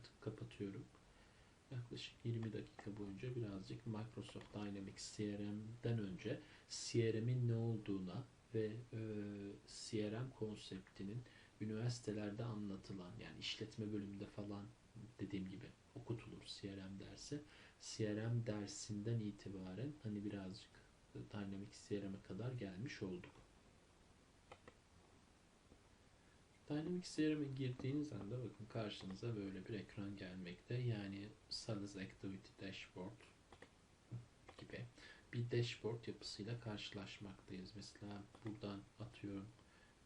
artık kapatıyorum. Yaklaşık 20 dakika boyunca birazcık Microsoft Dynamics CRM'den önce CRM'in ne olduğuna ve e, CRM konseptinin üniversitelerde anlatılan yani işletme bölümünde falan dediğim gibi okutulur CRM dersi. CRM dersinden itibaren hani birazcık Dynamics CRM'e kadar gelmiş olduk. Dynamics CRM'e girdiğiniz anda bakın karşınıza böyle bir ekran gelmekte. Yani Sales Activity Dashboard gibi bir dashboard yapısıyla karşılaşmaktayız. Mesela buradan atıyorum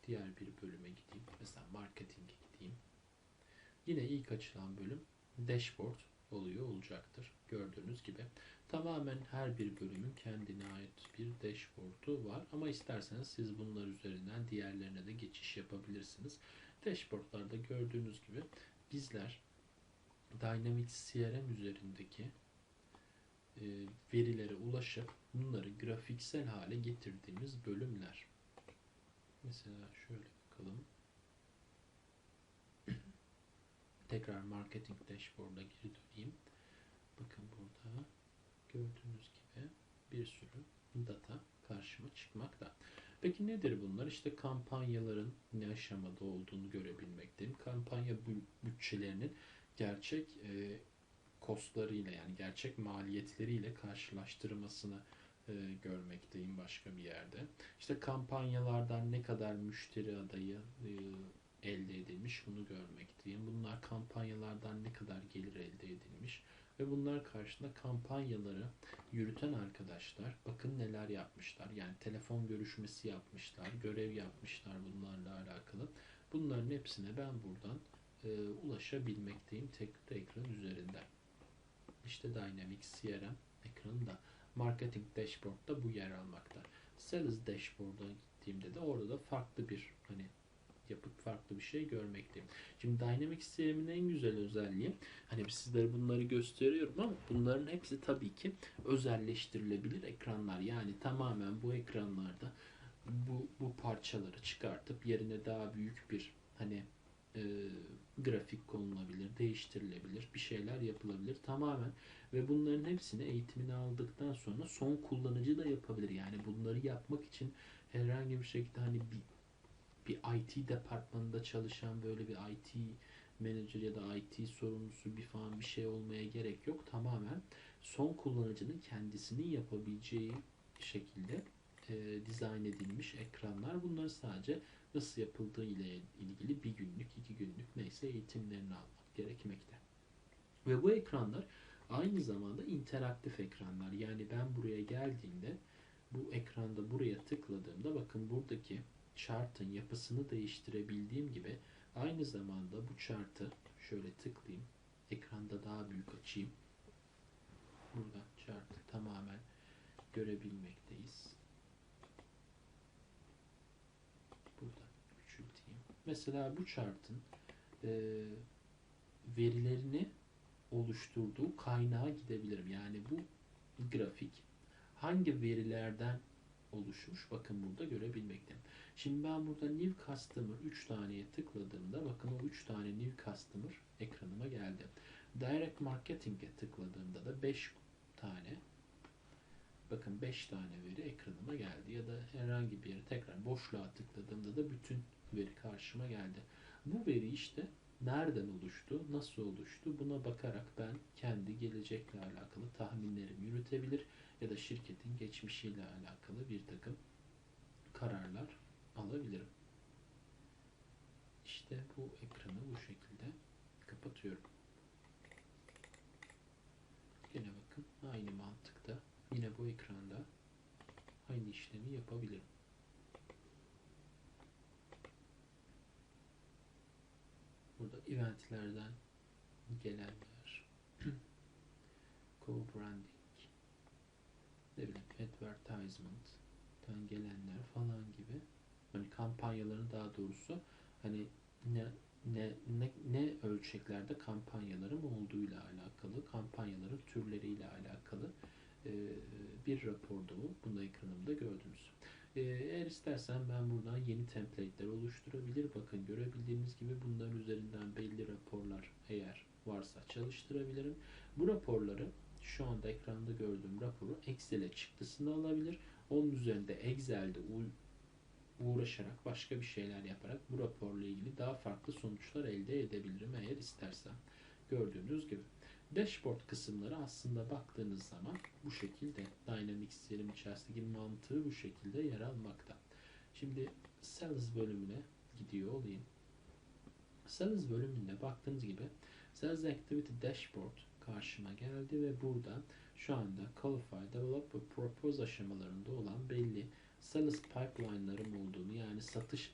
diğer bir bölüme gideyim. Mesela marketing'e gideyim. Yine ilk açılan bölüm dashboard oluyor olacaktır. Gördüğünüz gibi. Tamamen her bir bölümün kendine ait bir dashboard'u var. Ama isterseniz siz bunlar üzerinden diğerlerine de geçiş yapabilirsiniz. Dashboard'larda gördüğünüz gibi bizler Dynamics CRM üzerindeki e, verilere ulaşıp bunları grafiksel hale getirdiğimiz bölümler. Mesela şöyle bakalım. Tekrar marketing dashboard'a geri döneyim. Bakın burada gördüğünüz gibi bir sürü data karşıma çıkmakta. Peki nedir bunlar? İşte kampanyaların ne aşamada olduğunu görebilmekteyim. Kampanya bütçelerinin gerçek e, kostlarıyla yani gerçek maliyetleriyle karşılaştırmasını e, görmekteyim başka bir yerde. İşte kampanyalardan ne kadar müşteri adayı e, elde edilmiş bunu görmekteyim. Bunlar kampanyalardan ne kadar gelir elde edilmiş ve bunlar karşısında kampanyaları yürüten arkadaşlar bakın neler yapmışlar. Yani telefon görüşmesi yapmışlar, görev yapmışlar bunlarla alakalı. Bunların hepsine ben buradan e, ulaşabilmekteyim tek ekran üzerinde. İşte Dynamics CRM ekranında. Marketing Dashboard'da bu yer almakta. Sales Dashboard'a gittiğimde de orada da farklı bir hani yapıp farklı bir şey görmekteyim. Şimdi Dynamics CRM'in en güzel özelliği hani sizlere bunları gösteriyorum ama bunların hepsi tabii ki özelleştirilebilir ekranlar. Yani tamamen bu ekranlarda bu, bu parçaları çıkartıp yerine daha büyük bir hani e, grafik konulabilir, değiştirilebilir, bir şeyler yapılabilir tamamen ve bunların hepsini eğitimini aldıktan sonra son kullanıcı da yapabilir. Yani bunları yapmak için herhangi bir şekilde hani bir, bir IT departmanında çalışan böyle bir IT manager ya da IT sorumlusu bir falan bir şey olmaya gerek yok. Tamamen son kullanıcının kendisinin yapabileceği şekilde e, dizayn edilmiş ekranlar. Bunları sadece nasıl yapıldığı ile ilgili bir günlük, iki günlük neyse eğitimlerini almak gerekmekte. Ve bu ekranlar aynı zamanda interaktif ekranlar. Yani ben buraya geldiğimde bu ekranda buraya tıkladığımda bakın buradaki chart'ın yapısını değiştirebildiğim gibi aynı zamanda bu chart'ı şöyle tıklayayım. Ekranda daha büyük açayım. Burada chart'ı tamamen görebilmekteyiz. Mesela bu chart'ın e, verilerini oluşturduğu kaynağa gidebilirim. Yani bu grafik hangi verilerden oluşmuş? Bakın burada görebilmekteyim. Şimdi ben burada New Customer 3 taneye tıkladığımda bakın o 3 tane New Customer ekranıma geldi. Direct Marketing'e tıkladığımda da 5 tane bakın 5 tane veri ekranıma geldi ya da herhangi bir yere tekrar boşluğa tıkladığımda da bütün veri karşıma geldi. Bu veri işte nereden oluştu, nasıl oluştu buna bakarak ben kendi gelecekle alakalı tahminlerimi yürütebilir ya da şirketin geçmişiyle alakalı bir takım kararlar alabilirim. İşte bu ekranı bu şekilde kapatıyorum. Yine bakın aynı mantıkta yine bu ekranda aynı işlemi yapabilirim. Burada eventlerden gelenler, co-branding, ne bileyim advertisement'tan gelenler falan gibi hani kampanyaların daha doğrusu hani ne ne ne, ne ölçeklerde kampanyalarım olduğuyla alakalı, kampanyaların türleriyle alakalı e, bir raporda bu. Bunu ekranımda gördünüz. E, eğer ister İstersen ben buradan yeni template'ler oluşturabilir. Bakın görebildiğiniz gibi bunların üzerinden belli raporlar eğer varsa çalıştırabilirim. Bu raporları şu anda ekranda gördüğüm raporu Excel'e çıktısını alabilir. Onun üzerinde Excel'de uğraşarak başka bir şeyler yaparak bu raporla ilgili daha farklı sonuçlar elde edebilirim eğer istersem. Gördüğünüz gibi. Dashboard kısımları aslında baktığınız zaman bu şekilde Dynamics yerim içerisindeki mantığı bu şekilde yer almakta. Şimdi Sales bölümüne gidiyor olayım. Sales bölümünde baktığınız gibi Sales Activity Dashboard karşıma geldi ve burada şu anda Qualify, Develop ve Propose aşamalarında olan belli sales pipeline'larım olduğunu yani satış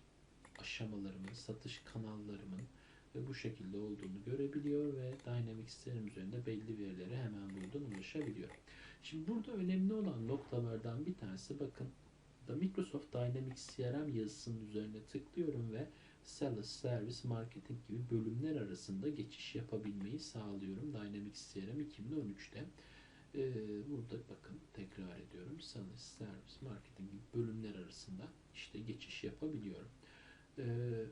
aşamalarımın, satış kanallarımın ve bu şekilde olduğunu görebiliyor ve Dynamics'lerin üzerinde belli verilere hemen buradan ulaşabiliyor. Şimdi burada önemli olan noktalardan bir tanesi bakın da Microsoft Dynamics CRM yazısının üzerine tıklıyorum ve Sales, Service, Marketing gibi bölümler arasında geçiş yapabilmeyi sağlıyorum Dynamics CRM 2013'te. Ee, burada bakın tekrar ediyorum. Sales, Service, Marketing gibi bölümler arasında işte geçiş yapabiliyorum. Ee,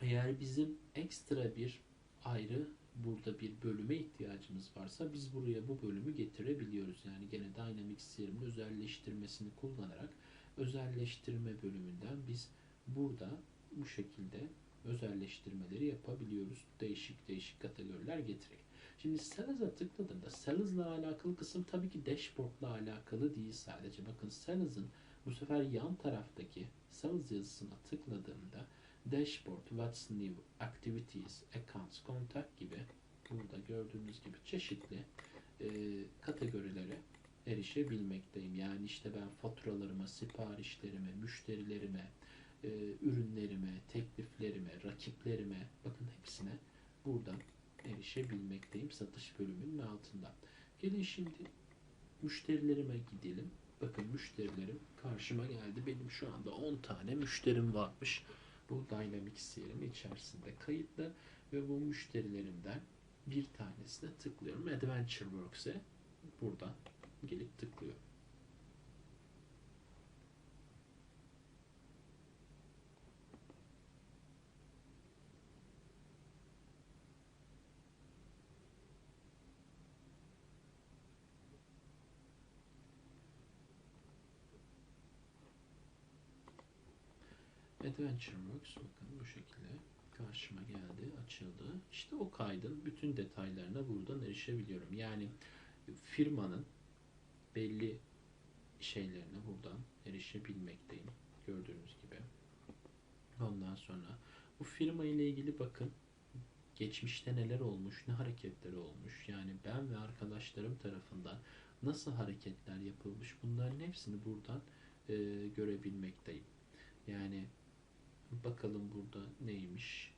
eğer bizim ekstra bir ayrı burada bir bölüme ihtiyacımız varsa biz buraya bu bölümü getirebiliyoruz. Yani gene Dynamics CRM'in özelleştirmesini kullanarak özelleştirme bölümünden biz burada bu şekilde özelleştirmeleri yapabiliyoruz. Değişik değişik kategoriler getirerek. Şimdi Sales'a tıkladığımda Sales'la alakalı kısım tabii ki dashboard'la alakalı değil sadece. Bakın Sales'ın bu sefer yan taraftaki Sales yazısına tıkladığımda Dashboard, What's New, Activities, Accounts, Contact gibi burada gördüğünüz gibi çeşitli e, kategorilere erişebilmekteyim. Yani işte ben faturalarıma, siparişlerime, müşterilerime, e, ürünlerime, tekliflerime, rakiplerime bakın hepsine buradan erişebilmekteyim satış bölümünün altında. Gelin şimdi müşterilerime gidelim. Bakın müşterilerim karşıma geldi. Benim şu anda 10 tane müşterim varmış. Bu Dynamics CRM içerisinde kayıtlı ve bu müşterilerimden bir tanesine tıklıyorum. Adventure Works'e buradan gelip tıklıyorum. Adventure Works bakın bu şekilde karşıma geldi, açıldı. İşte o kaydın bütün detaylarına buradan erişebiliyorum. Yani firmanın belli şeylerine buradan erişebilmekteyim. Gördüğünüz gibi. Ondan sonra bu firma ile ilgili bakın geçmişte neler olmuş, ne hareketler olmuş. Yani ben ve arkadaşlarım tarafından nasıl hareketler yapılmış bunların hepsini buradan e, görebilmekteyim. Yani Bakalım burada neymiş.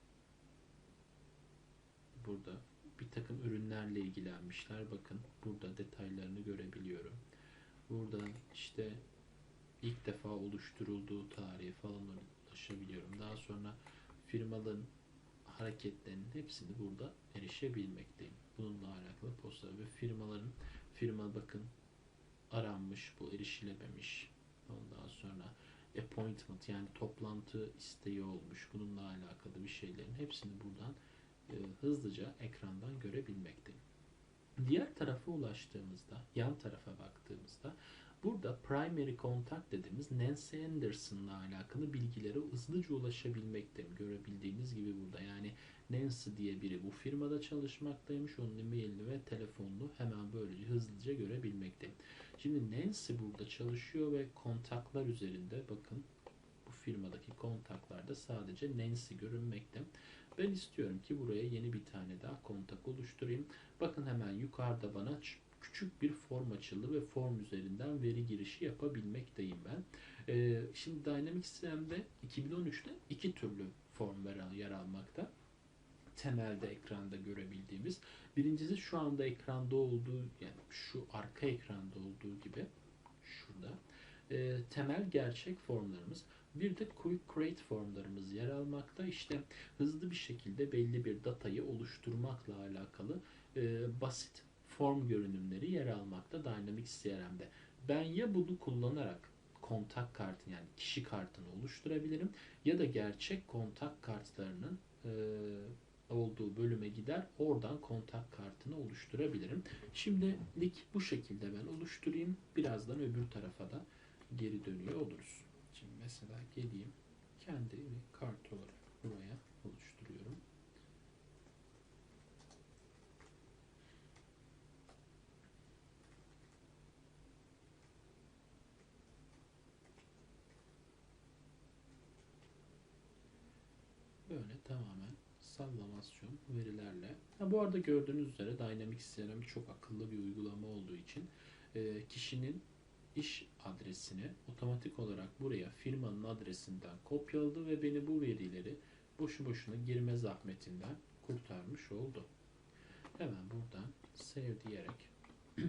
Burada bir takım ürünlerle ilgilenmişler. Bakın burada detaylarını görebiliyorum. Burada işte ilk defa oluşturulduğu tarihi falan ulaşabiliyorum. Daha sonra firmaların hareketlerinin hepsini burada erişebilmekteyim. Bununla alakalı posta ve firmaların firma bakın aranmış bu erişilememiş. Ondan sonra appointment yani toplantı isteği olmuş. Bununla alakalı bir şeylerin hepsini buradan e, hızlıca ekrandan görebilmekteyim. Diğer tarafa ulaştığımızda, yan tarafa baktığımızda burada primary contact dediğimiz Nancy Anderson'la alakalı bilgilere hızlıca ulaşabilmekteyim. Görebildiğiniz gibi burada yani Nancy diye biri bu firmada çalışmaktaymış. Onun e-mailini ve telefonunu hemen böylece hızlıca görebilmekteyim. Şimdi Nancy burada çalışıyor ve kontaklar üzerinde bakın bu firmadaki kontaklarda sadece Nancy görünmekte. Ben istiyorum ki buraya yeni bir tane daha kontak oluşturayım. Bakın hemen yukarıda bana küçük bir form açıldı ve form üzerinden veri girişi yapabilmekteyim ben. Ee, şimdi Dynamics CRM'de 2013'te iki türlü form yer almakta temelde ekranda görebildiğimiz. Birincisi şu anda ekranda olduğu yani şu arka ekranda olduğu gibi şurada e, temel gerçek formlarımız. Bir de Quick Create formlarımız yer almakta. İşte hızlı bir şekilde belli bir datayı oluşturmakla alakalı e, basit form görünümleri yer almakta Dynamics CRM'de. Ben ya bunu kullanarak kontak kartı yani kişi kartını oluşturabilirim ya da gerçek kontak kartlarının e, olduğu bölüme gider oradan kontak kartını oluşturabilirim. Şimdilik bu şekilde ben oluşturayım. Birazdan öbür tarafa da geri dönüyor oluruz. Şimdi mesela geleyim kendi kart olarak buraya oluşturuyorum. Böyle tamamen sallamasyon verilerle. Ha, bu arada gördüğünüz üzere Dynamics CRM çok akıllı bir uygulama olduğu için e, kişinin iş adresini otomatik olarak buraya firmanın adresinden kopyaladı ve beni bu verileri boşu boşuna girme zahmetinden kurtarmış oldu. Hemen buradan save diyerek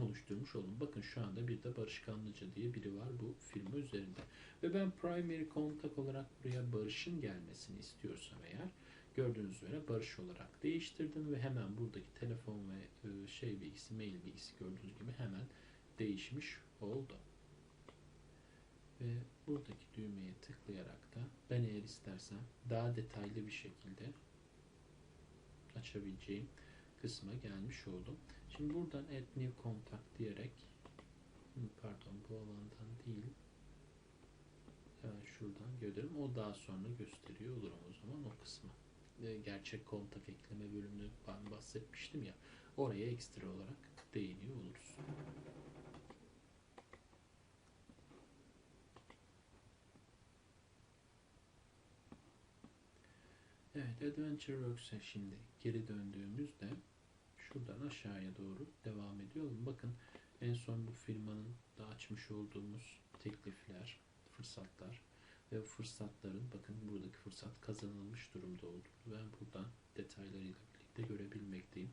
oluşturmuş oldum. Bakın şu anda bir de Barış Kanlıca diye biri var bu firma üzerinde. Ve ben primary contact olarak buraya Barış'ın gelmesini istiyorsam eğer gördüğünüz üzere Barış olarak değiştirdim ve hemen buradaki telefon ve e, şey bilgisi, mail bilgisi gördüğünüz gibi hemen değişmiş oldu. Ve buradaki düğmeye tıklayarak da ben eğer istersem daha detaylı bir şekilde açabileceğim kısma gelmiş oldum. Şimdi buradan add new contact diyerek pardon bu alandan değil şuradan görelim. O daha sonra gösteriyor olurum o zaman o kısmı. Gerçek kontak ekleme bölümünü ben bahsetmiştim ya oraya ekstra olarak değiniyor oluruz. Evet Adventure Works'e şimdi geri döndüğümüzde şuradan aşağıya doğru devam ediyorum. Bakın en son bu firmanın da açmış olduğumuz teklifler, fırsatlar ve fırsatların bakın buradaki fırsat kazanılmış durumda olduğunu ben buradan detaylarıyla birlikte görebilmekteyim.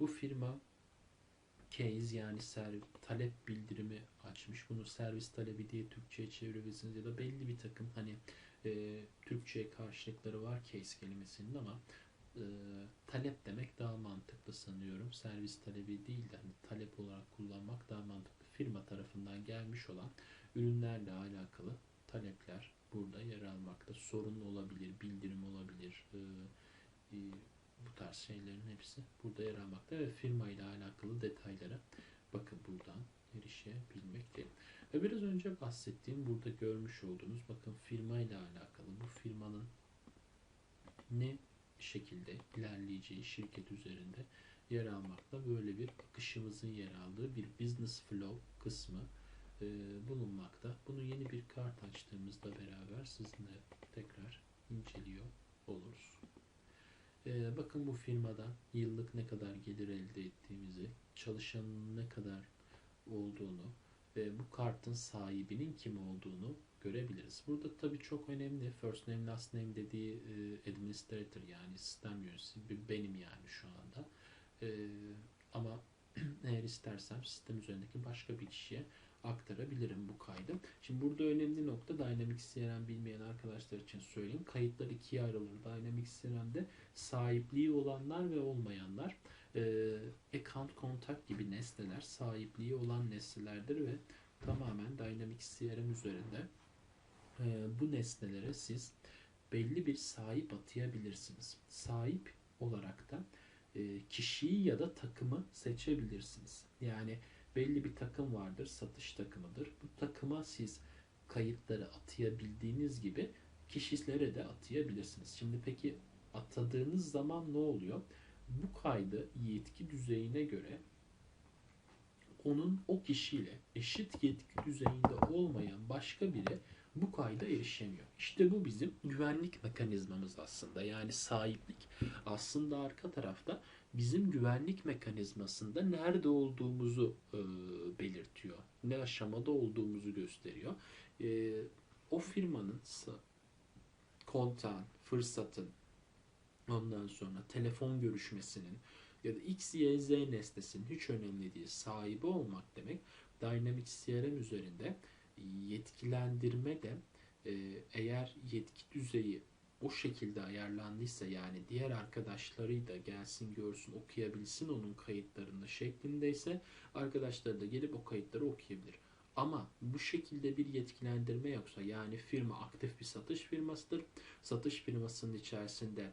Bu firma case yani serv, talep bildirimi açmış. Bunu servis talebi diye Türkçe'ye çevirebilirsiniz ya da belli bir takım hani e, Türkçe karşılıkları var case kelimesinin ama e, talep demek daha mantıklı sanıyorum. Servis talebi değil de hani talep olarak kullanmak daha mantıklı. Firma tarafından gelmiş olan ürünlerle alakalı talepler burada yer almakta. Sorun olabilir, bildirim olabilir, e, e, bu tarz şeylerin hepsi burada yer almakta ve firma ile alakalı detaylara bakın buradan erişebilmekteyim. Ve biraz önce bahsettiğim burada görmüş olduğunuz bakın firma ile alakalı bu firmanın ne şekilde ilerleyeceği şirket üzerinde yer almakta böyle bir akışımızın yer aldığı bir business flow kısmı e, bulunmakta. Bunu yeni bir kart açtığımızda beraber sizinle tekrar inceliyor oluruz. E, bakın bu firmadan yıllık ne kadar gelir elde ettiğimizi, çalışanın ne kadar olduğunu ve bu kartın sahibinin kim olduğunu görebiliriz. Burada tabii çok önemli first name last name dediği e, administrator yani sistem yöneticisi benim yani şu anda. E, ama eğer istersem sistem üzerindeki başka bir kişiye aktarabilirim bu kaydı. Şimdi burada önemli nokta Dynamics CRM bilmeyen arkadaşlar için söyleyeyim. Kayıtlar ikiye ayrılır. Dynamics CRM'de sahipliği olanlar ve olmayanlar. E, account contact gibi nesneler sahipliği olan nesnelerdir ve tamamen Dynamics CRM üzerinde bu nesnelere siz belli bir sahip atayabilirsiniz. Sahip olarak da e, kişiyi ya da takımı seçebilirsiniz. Yani belli bir takım vardır, satış takımıdır. Bu takıma siz kayıtları atayabildiğiniz gibi kişilere de atayabilirsiniz. Şimdi peki atadığınız zaman ne oluyor? Bu kaydı yetki düzeyine göre onun o kişiyle eşit yetki düzeyinde olmayan başka biri bu kayda erişemiyor. İşte bu bizim güvenlik mekanizmamız aslında. Yani sahiplik aslında arka tarafta bizim güvenlik mekanizmasında nerede olduğumuzu e, belirtiyor. Ne aşamada olduğumuzu gösteriyor. E, o firmanın kontağın, fırsatın, ondan sonra telefon görüşmesinin ya da X, Y, Z nesnesinin hiç önemli değil sahibi olmak demek Dynamics CRM üzerinde yetkilendirme de e, eğer yetki düzeyi o şekilde ayarlandıysa yani diğer arkadaşları da gelsin görsün okuyabilsin onun kayıtlarını şeklindeyse arkadaşları da gelip o kayıtları okuyabilir. Ama bu şekilde bir yetkilendirme yoksa yani firma aktif bir satış firmasıdır. Satış firmasının içerisinde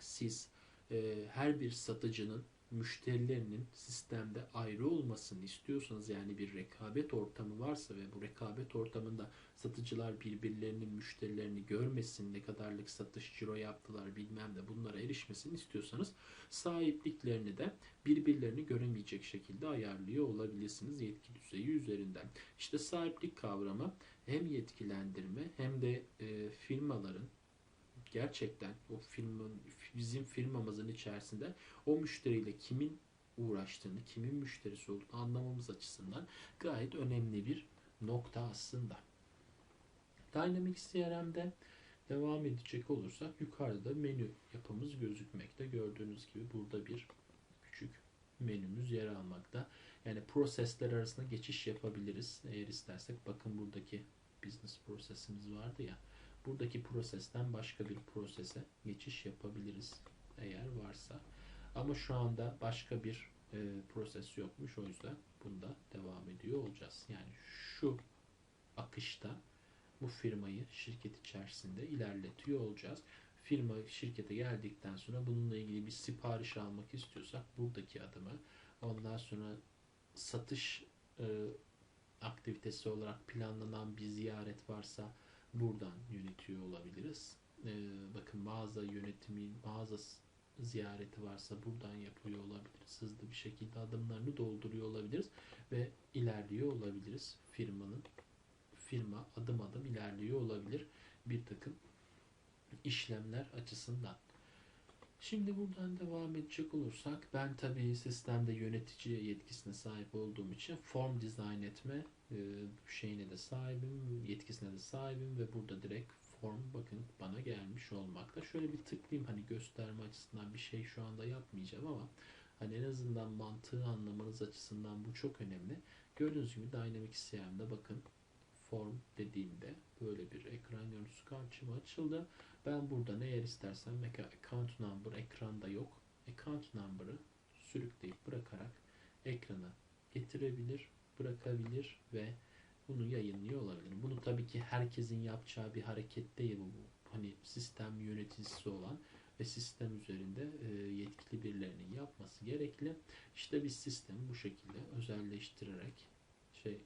siz e, her bir satıcının müşterilerinin sistemde ayrı olmasını istiyorsanız yani bir rekabet ortamı varsa ve bu rekabet ortamında satıcılar birbirlerinin müşterilerini görmesin, ne kadarlık satış ciro yaptılar bilmem de bunlara erişmesini istiyorsanız sahipliklerini de birbirlerini göremeyecek şekilde ayarlıyor olabilirsiniz yetki düzeyi üzerinden. İşte sahiplik kavramı hem yetkilendirme hem de e, firmaların gerçekten o firmanın bizim firmamızın içerisinde o müşteriyle kimin uğraştığını, kimin müşterisi olduğunu anlamamız açısından gayet önemli bir nokta aslında. Dynamics CRM'de devam edecek olursak yukarıda menü yapımız gözükmekte. Gördüğünüz gibi burada bir küçük menümüz yer almakta. Yani prosesler arasında geçiş yapabiliriz. Eğer istersek bakın buradaki business prosesimiz vardı ya. Buradaki prosesten başka bir prosese geçiş yapabiliriz eğer varsa. Ama şu anda başka bir e, proses yokmuş. O yüzden bunda devam ediyor olacağız. Yani şu akışta bu firmayı şirket içerisinde ilerletiyor olacağız. Firma şirkete geldikten sonra bununla ilgili bir sipariş almak istiyorsak buradaki adımı ondan sonra satış e, aktivitesi olarak planlanan bir ziyaret varsa buradan yönetiyor olabiliriz. E, bakın mağaza yönetimi, mağaza ziyareti varsa buradan yapıyor olabiliriz. Hızlı bir şekilde adımlarını dolduruyor olabiliriz ve ilerliyor olabiliriz firmanın firma adım adım ilerliyor olabilir bir takım işlemler açısından. Şimdi buradan devam edecek olursak ben tabii sistemde yönetici yetkisine sahip olduğum için form dizayn etme şeyine de sahibim, yetkisine de sahibim ve burada direkt form bakın bana gelmiş olmakta. Şöyle bir tıklayayım hani gösterme açısından bir şey şu anda yapmayacağım ama hani en azından mantığı anlamanız açısından bu çok önemli. Gördüğünüz gibi Dynamics CRM'de bakın form dediğimde böyle bir ekran görüntüsü karşıma açıldı. Ben buradan eğer istersem mesela account number ekranda yok. Account number'ı sürükleyip bırakarak ekrana getirebilir, bırakabilir ve bunu yayınlıyor olabilir. Bunu tabii ki herkesin yapacağı bir hareket değil bu. Hani sistem yöneticisi olan ve sistem üzerinde e, yetkili birilerinin yapması gerekli. İşte biz sistemi bu şekilde özelleştirerek şey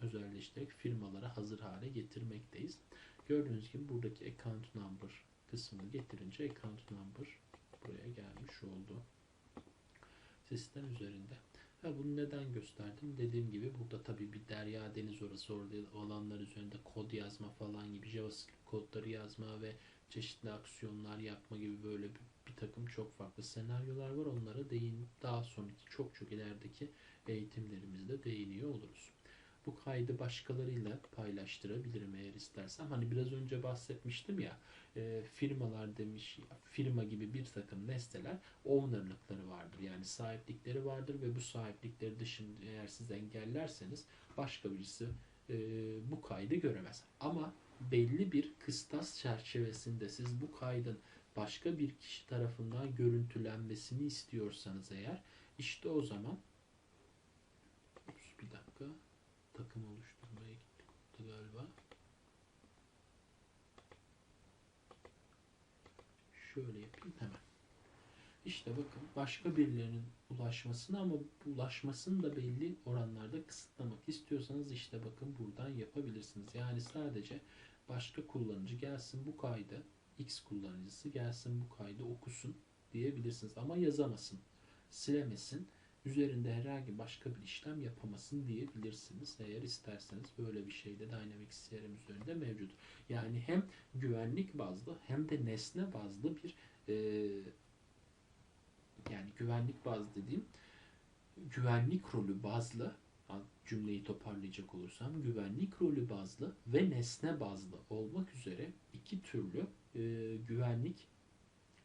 özelleştirerek firmalara hazır hale getirmekteyiz. Gördüğünüz gibi buradaki account number kısmını getirince account number buraya gelmiş oldu. Sistem üzerinde. Ha, bunu neden gösterdim? Dediğim gibi burada tabii bir derya deniz orası orada olanlar üzerinde kod yazma falan gibi JavaScript kodları yazma ve çeşitli aksiyonlar yapma gibi böyle bir, bir takım çok farklı senaryolar var. Onlara değin daha sonraki çok çok ilerideki eğitimlerimizde değiniyor oluruz bu kaydı başkalarıyla paylaştırabilirim eğer istersem. Hani biraz önce bahsetmiştim ya e, firmalar demiş firma gibi bir takım nesneler ownerlıkları vardır. Yani sahiplikleri vardır ve bu sahiplikleri dışında eğer siz engellerseniz başka birisi e, bu kaydı göremez. Ama belli bir kıstas çerçevesinde siz bu kaydın başka bir kişi tarafından görüntülenmesini istiyorsanız eğer işte o zaman bir dakika takım oluşturmaya gittik galiba. Şöyle yapayım hemen. İşte bakın başka birilerinin ulaşmasını ama ulaşmasını da belli oranlarda kısıtlamak istiyorsanız işte bakın buradan yapabilirsiniz. Yani sadece başka kullanıcı gelsin bu kaydı X kullanıcısı gelsin bu kaydı okusun diyebilirsiniz ama yazamasın, silemesin üzerinde herhangi başka bir işlem yapamasın diyebilirsiniz. Eğer isterseniz böyle bir şey de Dynamics CRM üzerinde mevcut. Yani hem güvenlik bazlı hem de nesne bazlı bir e, yani güvenlik bazlı dediğim güvenlik rolü bazlı cümleyi toparlayacak olursam güvenlik rolü bazlı ve nesne bazlı olmak üzere iki türlü e, güvenlik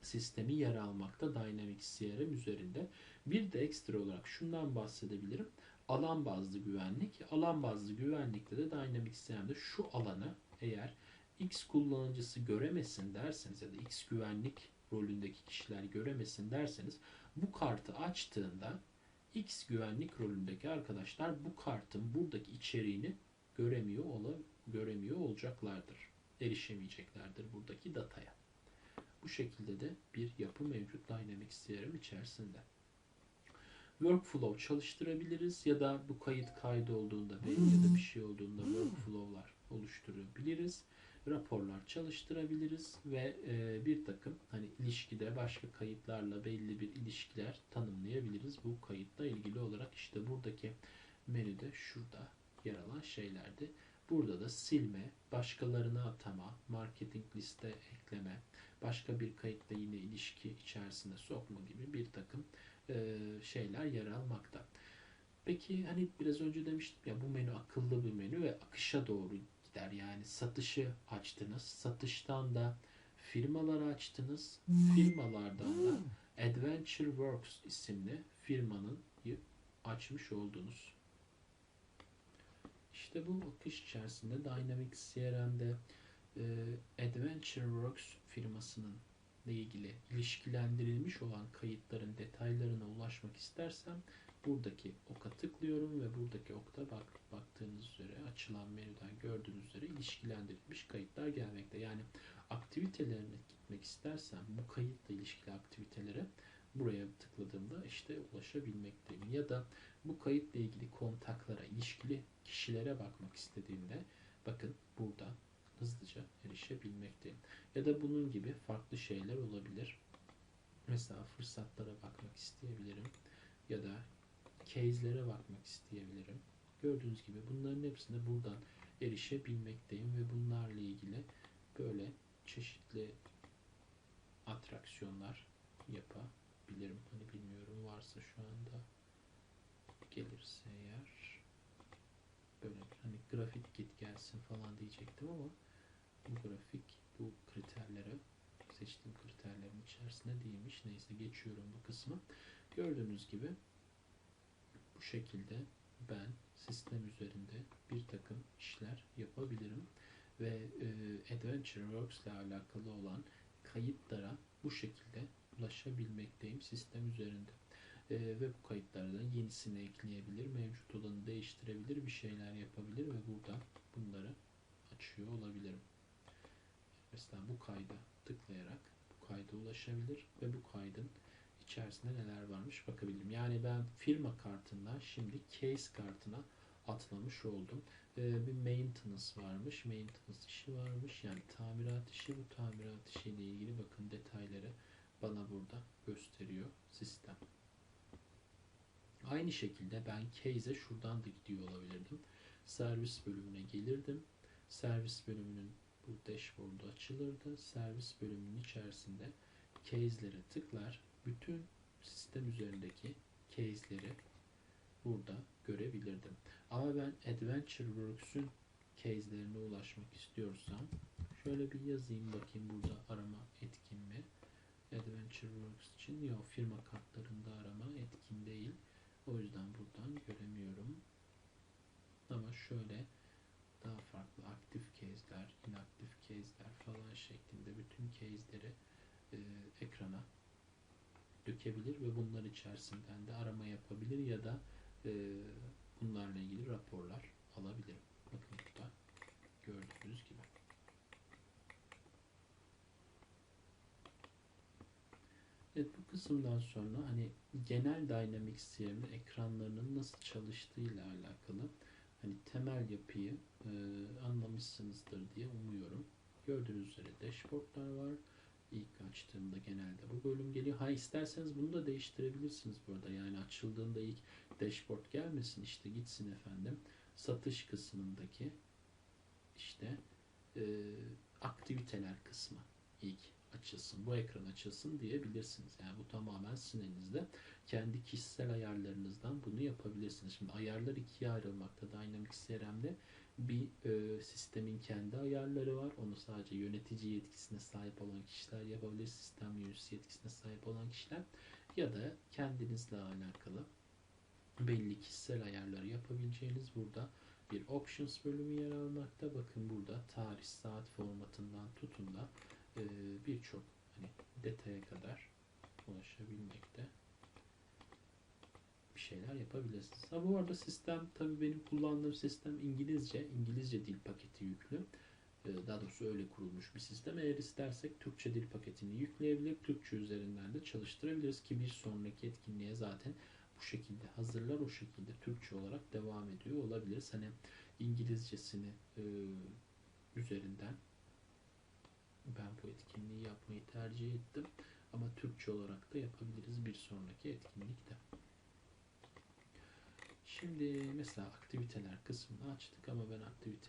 sistemi yer almakta Dynamics CRM üzerinde. Bir de ekstra olarak şundan bahsedebilirim. Alan bazlı güvenlik. Alan bazlı güvenlikte de Dynamics CRM'de şu alanı eğer X kullanıcısı göremesin derseniz ya da X güvenlik rolündeki kişiler göremesin derseniz bu kartı açtığında X güvenlik rolündeki arkadaşlar bu kartın buradaki içeriğini göremiyor ola, göremiyor olacaklardır. Erişemeyeceklerdir buradaki dataya. Bu şekilde de bir yapı mevcut Dynamics CRM içerisinde. Workflow çalıştırabiliriz ya da bu kayıt kaydı olduğunda ya da bir şey olduğunda workflow'lar oluşturabiliriz. Raporlar çalıştırabiliriz ve e, bir takım hani ilişkide başka kayıtlarla belli bir ilişkiler tanımlayabiliriz. Bu kayıtla ilgili olarak işte buradaki menüde şurada yer alan şeylerdi. Burada da silme, başkalarına atama, marketing liste ekleme, başka bir kayıtla yine ilişki içerisine sokma gibi bir takım e, şeyler yer almakta. Peki hani biraz önce demiştim ya bu menü akıllı bir menü ve akışa doğru gider. Yani satışı açtınız. Satıştan da firmaları açtınız. Firmalardan da Adventure Works isimli firmanın açmış olduğunuz işte bu akış içerisinde Dynamics CRM'de e, Adventure Works firmasının ile ilgili ilişkilendirilmiş olan kayıtların detaylarına ulaşmak istersem buradaki oka tıklıyorum ve buradaki okta bak, baktığınız üzere açılan menüden gördüğünüz üzere ilişkilendirilmiş kayıtlar gelmekte. Yani aktivitelerine gitmek istersem bu kayıtla ilişkili aktivitelere buraya tıkladığımda işte ulaşabilmekteyim. Ya da bu kayıtla ilgili kontaklara, ilişkili kişilere bakmak istediğimde bakın burada hızlıca erişebilmekteyim. Ya da bunun gibi farklı şeyler olabilir. Mesela fırsatlara bakmak isteyebilirim. Ya da case'lere bakmak isteyebilirim. Gördüğünüz gibi bunların hepsine buradan erişebilmekteyim ve bunlarla ilgili böyle çeşitli atraksiyonlar yapabilirim. Hani bilmiyorum varsa şu anda gelirse eğer böyle hani grafik git gelsin falan diyecektim ama grafik bu kriterlere seçtiğim kriterlerin içerisinde değilmiş. Neyse geçiyorum bu kısmı. Gördüğünüz gibi bu şekilde ben sistem üzerinde bir takım işler yapabilirim ve e, Adventure Works ile alakalı olan kayıtlara bu şekilde ulaşabilmekteyim sistem üzerinde. E, ve bu kayıtlardan yenisini ekleyebilir, mevcut olanı değiştirebilir, bir şeyler yapabilir ve burada bunları açıyor olabilirim. Mesela bu kayda tıklayarak bu kayda ulaşabilir ve bu kaydın içerisinde neler varmış bakabilirim. Yani ben firma kartından şimdi case kartına atlamış oldum. Ee, bir maintenance varmış. Maintenance işi varmış. Yani tamirat işi. Bu tamirat işiyle ilgili bakın detayları bana burada gösteriyor sistem. Aynı şekilde ben case'e şuradan da gidiyor olabilirdim. Servis bölümüne gelirdim. Servis bölümünün bu dashboard'u açılırdı. Servis bölümünün içerisinde case'lere tıklar. Bütün sistem üzerindeki case'leri burada görebilirdim. Ama ben Adventure Works'ün case'lerine ulaşmak istiyorsam şöyle bir yazayım bakayım burada arama etkin mi? Adventure Works için yok firma kartlarında arama etkin değil. O yüzden buradan göremiyorum. Ama şöyle daha farklı aktif case'ler, inaktif case'ler falan şeklinde bütün case'leri e, ekrana dökebilir ve bunlar içerisinden de arama yapabilir ya da e, bunlarla ilgili raporlar alabilirim. Bakın burada gördüğünüz gibi. Evet bu kısımdan sonra hani genel Dynamics CRM'de ekranlarının nasıl çalıştığıyla alakalı hani temel yapıyı e, anlamışsınızdır diye umuyorum. Gördüğünüz üzere dashboardlar var. İlk açtığımda genelde bu bölüm geliyor. Ha isterseniz bunu da değiştirebilirsiniz burada. Yani açıldığında ilk dashboard gelmesin işte gitsin efendim. Satış kısmındaki işte e, aktiviteler kısmı ilk açılsın, bu ekran açılsın diyebilirsiniz. Yani bu tamamen sizin elinizde. Kendi kişisel ayarlarınızdan bunu yapabilirsiniz. Şimdi ayarlar ikiye ayrılmakta. Dynamics CRM'de bir e, sistemin kendi ayarları var. Onu sadece yönetici yetkisine sahip olan kişiler yapabilir. Sistem yöneticisi yetkisine sahip olan kişiler ya da kendinizle alakalı belli kişisel ayarları yapabileceğiniz burada bir options bölümü yer almakta. Bakın burada tarih saat formatından tutun da e, birçok hani detaya kadar ulaşabilmekte. Bir şeyler yapabilirsiniz. Ha bu arada sistem tabii benim kullandığım sistem İngilizce. İngilizce dil paketi yüklü. Ee, Daha doğrusu öyle kurulmuş bir sistem. Eğer istersek Türkçe dil paketini yükleyebilir. Türkçe üzerinden de çalıştırabiliriz ki bir sonraki etkinliğe zaten bu şekilde hazırlar. O şekilde Türkçe olarak devam ediyor olabiliriz. Hani İngilizcesini e, üzerinden ben bu etkinliği yapmayı tercih ettim. Ama Türkçe olarak da yapabiliriz bir sonraki etkinlikte. Şimdi mesela aktiviteler kısmını açtık ama ben aktivite